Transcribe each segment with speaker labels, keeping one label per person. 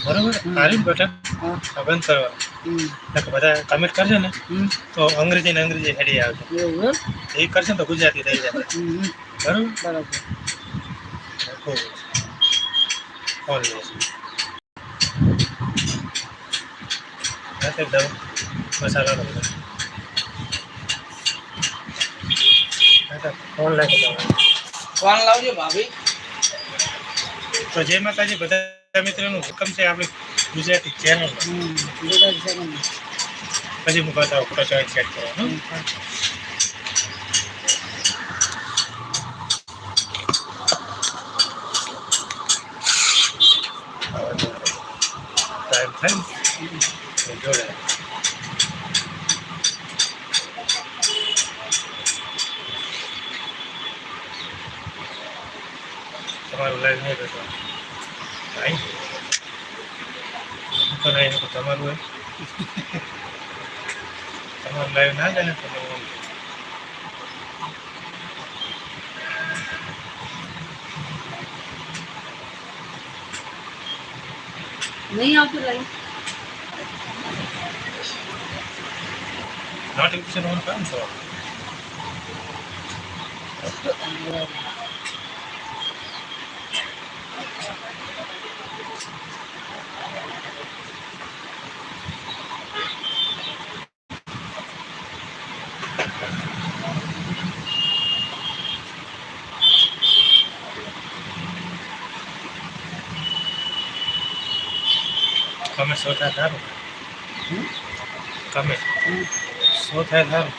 Speaker 1: બરોબર? હારી બટન
Speaker 2: હા.
Speaker 1: આ બંધ કરવાનું.
Speaker 2: હમ.
Speaker 1: નકર બધા કમેન્ટ કરશે ને.
Speaker 2: હમ.
Speaker 1: તો અંગ્રેજી ને અંગ્રેજી હેડી આવશે.
Speaker 2: એવું એમ?
Speaker 1: એ કરશે ને તો ગુજરાતી થઈ જશે
Speaker 2: હમ
Speaker 1: બરોબર?
Speaker 2: બરાબર.
Speaker 1: ખૂબ ઓલ જશે નાખી દઉં. મસાલો બધો ફોન નાખી દઉં
Speaker 2: ફોન લાવજો ભાભી.
Speaker 1: તો જય માતાજી બધા મિત્રોનું હુકમ છે આપણે ગુજરાતી ચેનલ
Speaker 2: હમ ગુજરાતી સેકન્ડ
Speaker 1: પછી હું બતાવું ફોટો ચોઈસ સેટ કરવાનું ટાઈમ થાય ને તો જોડે તમારું લાઈવ નહીં કરતો નહીં તો નહીં તો તમારું હોય. તમારું લાઈવ ના જાય ને તો તમારું
Speaker 3: નહીં આવતું લાઈવ
Speaker 1: નોટિફિકેશન ઓન કરો તમે સારું
Speaker 2: હમ?
Speaker 1: તમે
Speaker 2: હમ.
Speaker 1: ધારો થાય સારું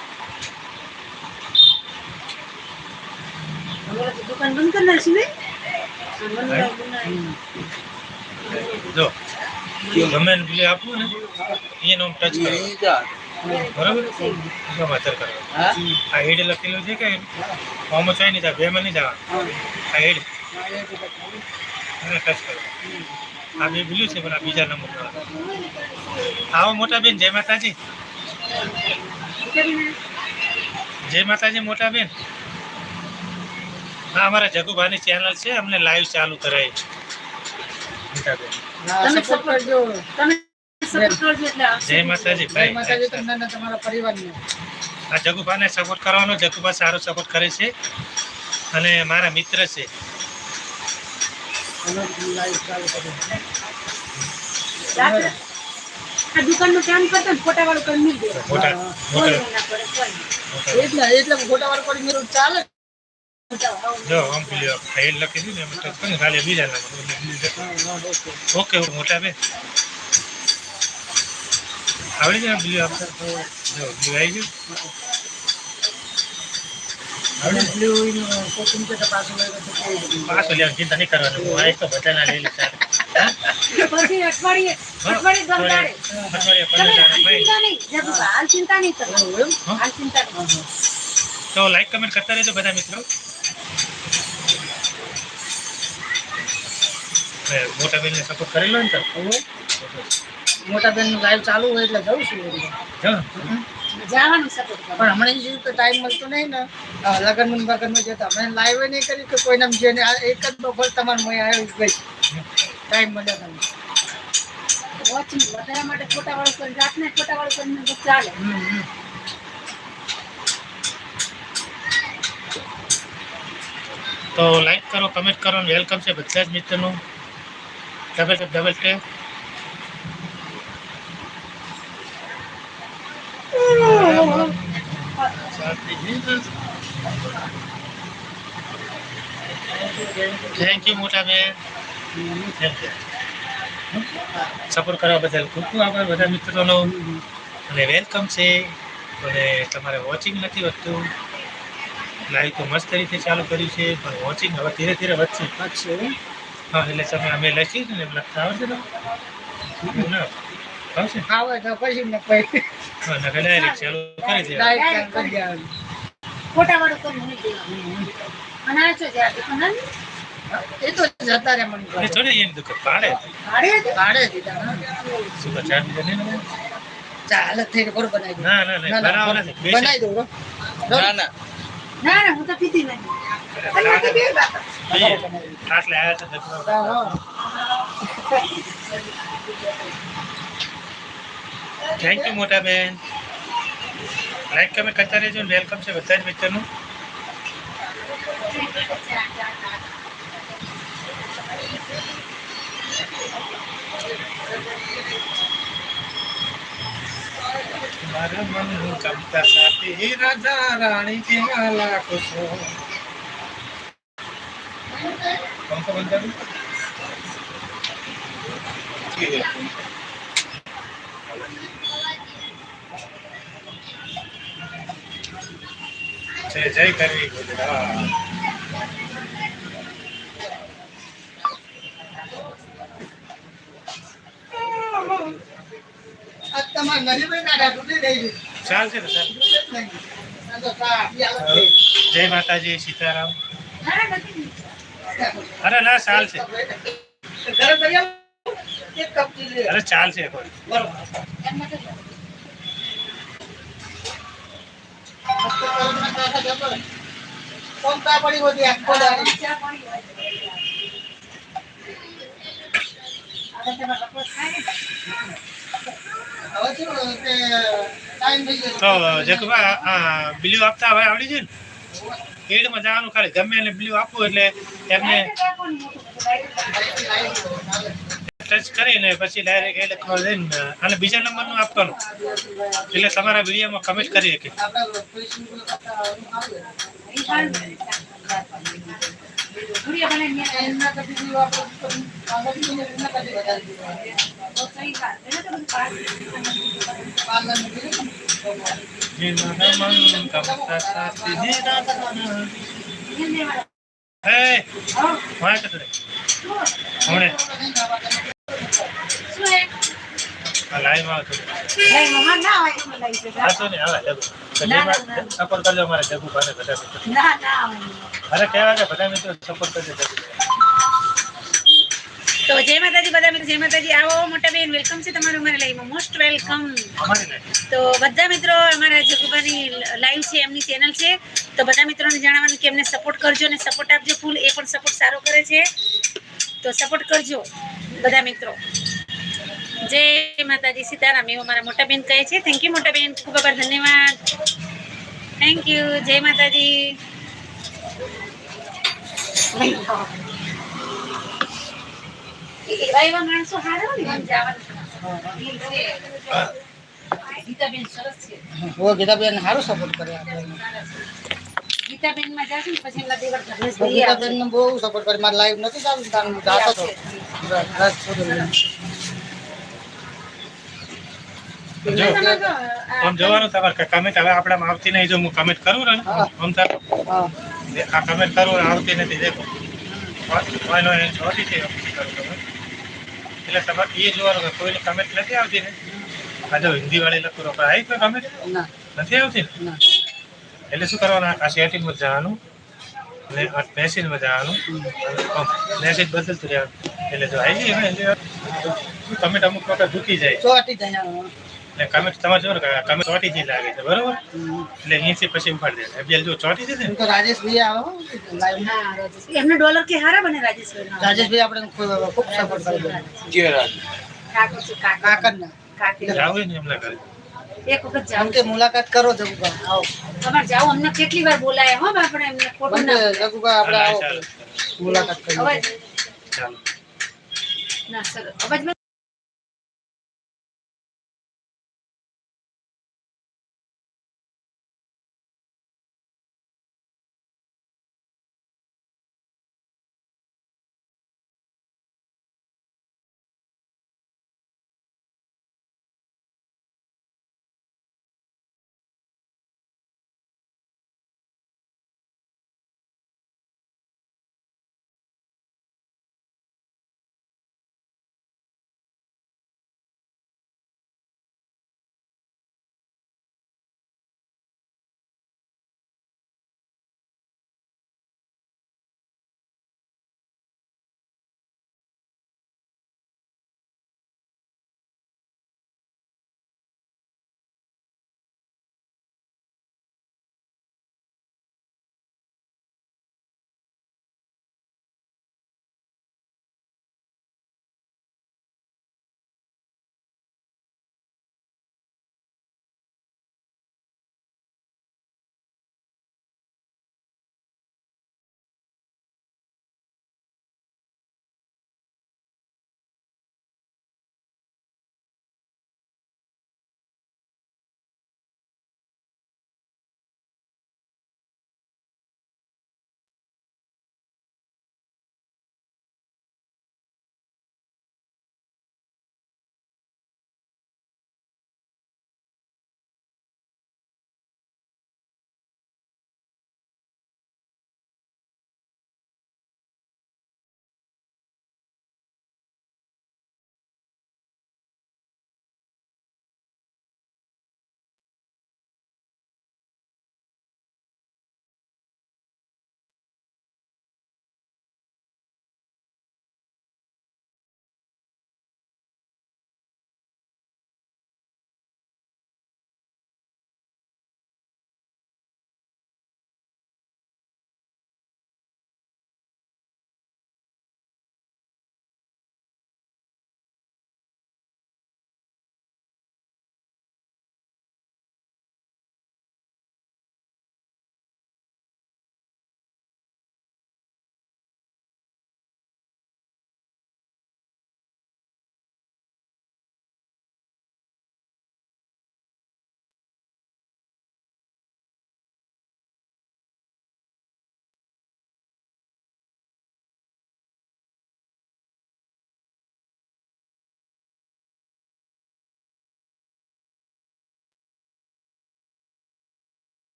Speaker 3: અમારે દુકાન બંધ કરી નાખી ને
Speaker 1: જો ગમે પેલી આપવું ને એનો ટચ કરો. બરાબર? જો કરો આ હેડ લખેલું છે કે ફોર્મ છે નહીં જા બેમાં નહીં જવા આ હેડ. ટચ કરો. આ બે પેલું છે પણ આ બીજા નંબર આવો મોટા બેન જય માતાજી. જય માતાજી મોટા બેન હા અમારા જગુભાની ચેનલ છે અમને લાઈવ ચાલુ કરાય. જય માતાજી ભાઈ. આ સપોર્ટ કરવાનો જગુભા સારો સપોર્ટ કરે છે. અને મારા મિત્ર છે
Speaker 2: અને live ચાલુ કરો.
Speaker 3: રાત્રે આ દુકાનનું કામ કરતા ને ફોટા વાળું કરી દે
Speaker 2: એટલે એટલે મેરું ચાલે.
Speaker 1: જો આમ પેલી ફાઇલ લખી દીધી ને ખાલી બીજા નંબર. ઓકે મોટા બે આવડી જાય બીજું આપતા જો બીજું આવી ગયું
Speaker 2: અને blue નું coating છે તો પાછું કોઈ નહીં.
Speaker 1: પાછું લેવાનું ચિંતા નહીં કરવાનું હું તો બધાના લઈ?
Speaker 3: પછી અઠવાડિયે અઠવાડિયે હાલ ચિંતા નહીં કરો? હાલ ચિંતા નહીં.
Speaker 1: તો લાઈક કમેન્ટ કરતા રહેજો બધા મિત્રો. હવે મોટા બેનને સપોર્ટ કરેલો ને તો?
Speaker 2: મોટા બેનનું લાઈવ ચાલુ હોય એટલે જવું છું.
Speaker 3: જવાનું સપોર્ટ કરો.
Speaker 2: પણ હમણાં જે તો ટાઈમ મળતો નહીં ને. લગનમાં બગનમાં જતા હમણાં લાઈવ નહીં કરી કે કોઈને જેને આ એક જ બફર તમારે મય આવી ગઈ. ટાઈમ મળ્યો તમને
Speaker 3: વોચિંગ વધારા માટે ફોટા વાળું કરીને રાતને ફોટા વાળું કરીને તો ચાલે.
Speaker 1: લાઈક કરો કમેન્ટ કરો વેલકમ છે બધા જ મિત્રોનું. Double double tap thank you મોટા બેન. સપોર્ટ કરવા બદલ ખૂબ ખૂબ આભાર બધા મિત્રોનો. અને વેલકમ છે. અને તમારે વોચિંગ નથી વધતું. લાઈવ તો મસ્ત રીતે ચાલુ કર્યું છે પણ વોચિંગ હવે ધીરે ધીરે વધશે. હા એટલે તમે અમે લખીએ છીએ ને લખતા આવશે ને? આવશે
Speaker 2: આવે તો પછી
Speaker 1: ચાલુ કરી દે
Speaker 3: ફોટા વાળું કરીને મૂકી દેવાનું અને આ શું છે આ દુકાન
Speaker 2: એ તો જતા રે મને
Speaker 1: એ થોડી એની દુકાન પાડે
Speaker 3: ભાડે હતી?
Speaker 2: દીધા
Speaker 1: શું ચાર બીજા નહીં ને?
Speaker 2: ચાલ થઈને ઘર બનાવી
Speaker 1: ના ના ના બનાવો
Speaker 2: દઉં હો.
Speaker 1: ના ના.
Speaker 3: ના ના હું તો પીતી નહીં
Speaker 1: આટલે આવ્યા. થેન્ક યુ મોટા બેન. લાઈક કમેન્ટ કરતા રહેજો વેલકમ છે બધા જ મિત્રોનું. મારા મનનું કવિતા સાથે. રાજા રાણી જેવા લાખો છો પંખો બંધ? જય જય કરવી. ગુજરાત
Speaker 2: છે.
Speaker 1: ચાલશે ને સર
Speaker 2: છે.
Speaker 1: જય માતાજી સીતારામ. અરે ના ચાલશે. અરે ચાલશે કોઈ
Speaker 2: બરોબર.
Speaker 3: એમ નથી.
Speaker 2: મસ્ત ગરમના કાંઠા જબર. કોમતા પડી બધી આખો
Speaker 1: તો આ બિલ્યુ આપતા હવે આવડી છે ને? એડમાં જવાનું ખાલી. ગમે એને બિલ્યુ આપવું એટલે એમને ટચ કરીને પછી ડાયરેક્ટ લખવા લઈને, અને બીજા નંબરનું આપવાનું એટલે તમારા વિડીયોમાં કમેન્ટ કરી શકે
Speaker 2: ને.
Speaker 1: હે
Speaker 3: શું?
Speaker 1: હમણે?
Speaker 3: ના
Speaker 1: આવે. સપોર્ટ કરજો મારા જગુ પાસે બધા મિત્રો.
Speaker 3: ના ના હોય.
Speaker 1: અરે કહેવા કે બધા મિત્રો સપોર્ટ કરજો
Speaker 3: તો જય માતાજી બધા મિત્રો જય માતાજી. આવો મોટા બેન વેલકમ છે તમારું અમારા લાઈવમાં મોસ્ટ વેલકમ તો બધા મિત્રો અમારા જગુબાની લાઈવ છે એમની ચેનલ છે. તો બધા મિત્રોને જણાવવાનું કે એમને સપોર્ટ કરજો અને સપોર્ટ આપજો. ફૂલ એ પણ સપોર્ટ સારો કરે છે. તો સપોર્ટ કરજો બધા મિત્રો. જય માતાજી સીતારામ એવું મારા મોટા બેન કહે છે. થેન્ક યુ મોટા બેન. ખૂબ આભાર ધન્યવાદ. થેન્ક યુ જય માતાજી. એવા એવા માણસો હારા ને જવાનું ગીતાબેન સરસ છે.
Speaker 2: ઓ ગીતાબેન સારું સપોર્ટ કરે આપણે
Speaker 3: ગીતાબેનમાં જાશું પછી એમના દેવર ધર્મેશ
Speaker 2: ગીતાબેન બહુ સપોર્ટ કરે. મારે લાઈવ નથી ચાલુ તાર જાતો
Speaker 1: જો આમ જોવાનું તમારે કમેન્ટ હવે આપણામાં આવતી નહીં. જો હું કમેન્ટ કરું ને. આમ તાર આ કમેન્ટ કરું આવતી નથી દેખો. એન છોટી છે. એટલે તમારે એ જોવાનું કે કોઈની કમેન્ટ નથી આવતી ને? આ જો હિન્દી વાળી લખું તો આવી કોઈ કમેન્ટ નથી આવતી? ને. એટલે શું કરવાનું? આ સેટિંગમાં જવાનું અને આ મેસેજમાં જવાનું. મેસેજ બદલતું રહેવાનું. એટલે જો આવી ગઈ કમેન્ટ અમુક વખત ઝૂકી જાય.
Speaker 2: ચોટી જાય
Speaker 1: એટલે કમેન્ટ તમારે જો ને ચોટી થી લાગે છે બરોબર? એટલે અહીંથી પછી ઉપાડી દે એટલે જો ચોટી છે ને?
Speaker 2: તો રાજેશભાઈ આવે લાઈવ
Speaker 3: એમને ડોલર કે હારા બને રાજેશભાઈ
Speaker 2: રાજેશભાઈ આપણે ખૂબ ખૂબ સપોર્ટ કરે
Speaker 3: કાકો છે કાકા.
Speaker 2: કાકડના
Speaker 3: કાકી.
Speaker 1: જાવ ને એમના કરે
Speaker 3: એક વખત જાવ
Speaker 2: કે મુલાકાત કરો જગુબા આવો.
Speaker 3: તમારે જાવ અમને કેટલી વાર બોલાય હો આપણે એમને
Speaker 2: ફોટો
Speaker 3: ના
Speaker 2: જગુબા આપણે આવો. મુલાકાત કરી
Speaker 1: ચાલો.
Speaker 3: ના સર અવાજ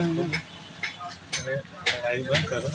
Speaker 1: અને લાઈવ બંધ કરો